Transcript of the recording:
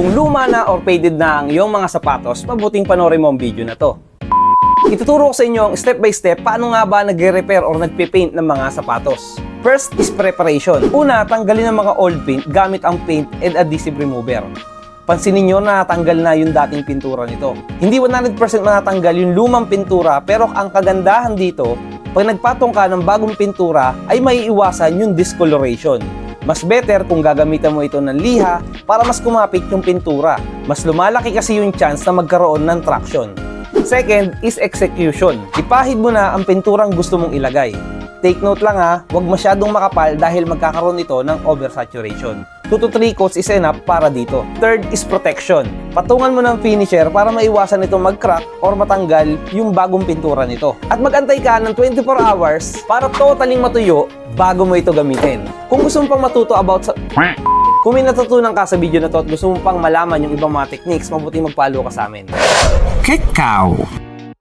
Kung luma na or faded na ang iyong mga sapatos, mabuting panoorin mo ang video na to. Ituturo ko sa inyo ang step by step paano nga ba nagre-repair or nagpe-paint ng mga sapatos. First is preparation. Una, tanggalin ang mga old paint gamit ang paint and adhesive remover. Pansinin nyo na natanggal na yung dating pintura nito. Hindi 100% manatanggal yung lumang pintura pero ang kagandahan dito, pag nagpatong ka ng bagong pintura ay maiiwasan yung discoloration. Mas better kung gagamitan mo ito ng liha para mas kumapit yung pintura. Mas lumalaki kasi yung chance na magkaroon ng traction. Second is execution. Ipahid mo na ang pinturang gusto mong ilagay. Take note lang ha, huwag masyadong makapal dahil magkakaroon ito ng oversaturation. 2 to 3 coats is enough para dito. Third is protection. Patungan mo ng finisher para maiwasan ito mag-crack or matanggal yung bagong pintura nito. At magantay ka ng 24 hours para totaling matuyo bago mo ito gamitin. Kung gusto mo pang matuto about sa... Kung may natutunan ka sa video na to at gusto mo pang malaman yung ibang mga techniques, mabuti mag-follow ka sa amin. Kakao.